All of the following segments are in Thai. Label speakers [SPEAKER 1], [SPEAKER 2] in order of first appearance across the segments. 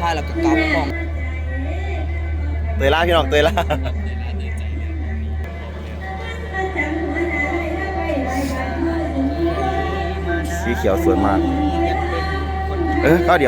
[SPEAKER 1] พาแล้วก็กลับมอง
[SPEAKER 2] เตยล่าพี่น้องเตยล่าสีเขียวสวยมาก เออก็เดี๋ยว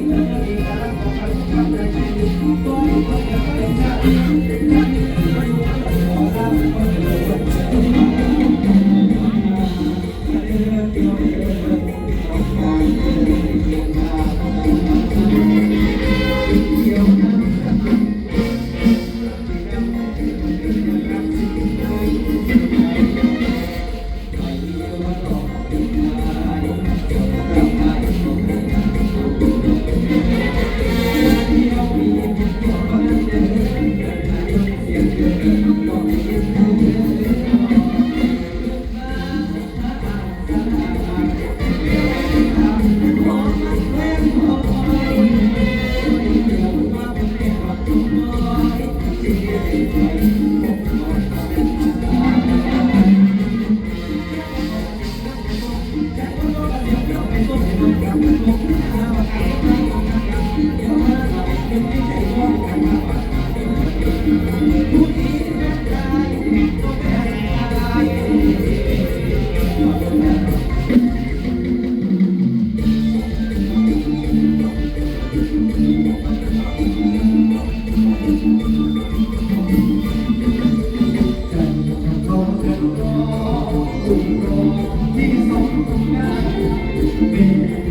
[SPEAKER 3] เข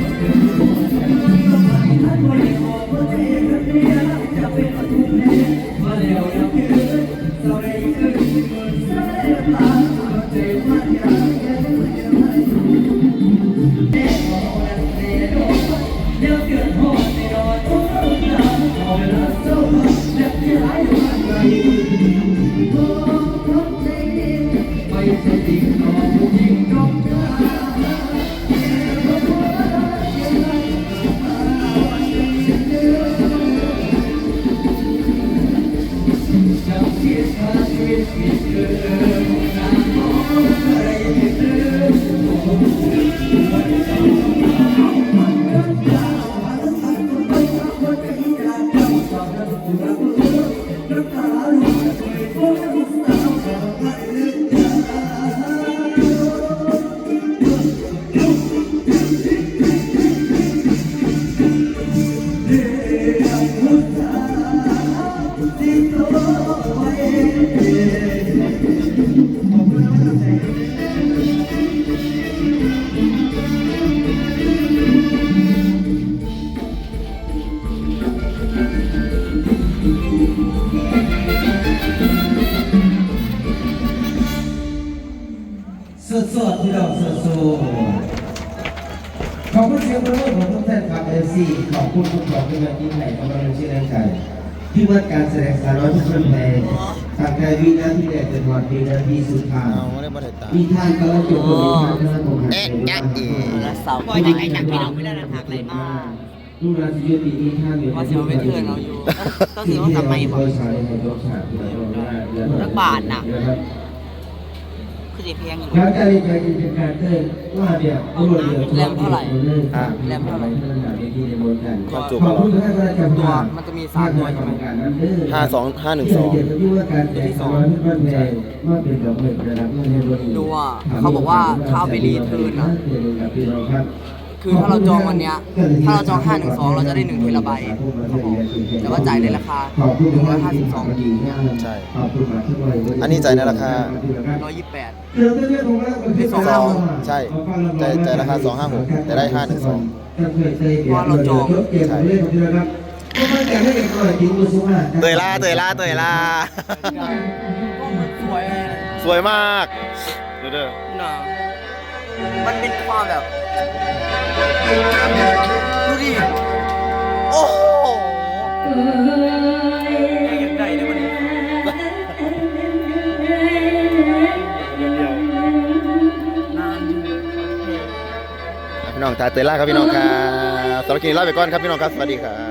[SPEAKER 1] สดสดๆที่เราสดสดๆขอบคุณเสียงปรบมือของทุกท่านครับเอฟซีขอบคุณทุกของที่มาที่ไหนกำลังชื่อแรงใจที่ว่าการแสดงสารน้อยทุกคนแพงทางใจวินาทีแรกจนวันวินาทีสุดท้าย
[SPEAKER 2] เอาไม่ได้มาถ่ายตา
[SPEAKER 1] มีท่านกำลังจบคนมีท่านกำลังคงหาย
[SPEAKER 2] เอ๊ะ
[SPEAKER 1] ไป
[SPEAKER 2] จ๊ะเอ๋
[SPEAKER 3] แล้วเสาร์ก็อยากให้จากพี่น้องไม่ได้นะทักอะไรมาก
[SPEAKER 1] ลูกราศียุติมีท่านอยู่
[SPEAKER 3] ว่าสิว่าเป็นเพื่อนเราอยู่ต้องสิว่าทำไมบอกรักบาทน่ะคือจะเพียงอยู่
[SPEAKER 1] การการเรียนการกิจการเต้นว่าเดียวตำรวจเดียว
[SPEAKER 3] แรมเท่าไหร่
[SPEAKER 1] อ่า
[SPEAKER 3] แรมเท่าไหร่
[SPEAKER 1] ที่ในบนกัน
[SPEAKER 2] ความจุ
[SPEAKER 1] ขอบคุณท่านประจำ
[SPEAKER 3] ตัวมันจะมีสามตัวใช่ไหม
[SPEAKER 2] ห้าสองห้าหนึ่งสอง
[SPEAKER 1] เกี่ยวกับที่ว่าการแจกสอนที่บ้านแพงว่าเป็นดอกเบี้ยระดับเงินในบริ
[SPEAKER 3] ดูอะเขาบอกว่าถ้าเอาไปรีเทิร์นอะ คือถ้าเราจองวันเนี้ยถ้าเราจอง 512 เราจะได้หนึ่งเทราไบต์เขาบอกแต่ว่าจ่ายในราคา 152
[SPEAKER 2] ใช่
[SPEAKER 1] ขอบคุณมากที่บริ
[SPEAKER 2] อันนี้จ่ายในราคา
[SPEAKER 3] 128
[SPEAKER 1] ที่สอง
[SPEAKER 2] สองใช่จ่ายจ่ายราคา 256 แต่ได้ 512
[SPEAKER 3] เพราะว่าเราจอง
[SPEAKER 1] ใช่
[SPEAKER 2] เตยล่าเตยล่าเตยล่า
[SPEAKER 3] ก็มันสวยเลย
[SPEAKER 2] สวยมาก ดูเด้อ
[SPEAKER 3] นะ มันเป็นความแบบดูดิ โอ้โหยังไงเนี่ยวันนี้นานอยู่
[SPEAKER 2] พี่น้องตาเตยล่าครับพี่น้องครับสำหรับคลิปนี้ลาไปก่อนครับพี่น้องครับ สวัสดีครับ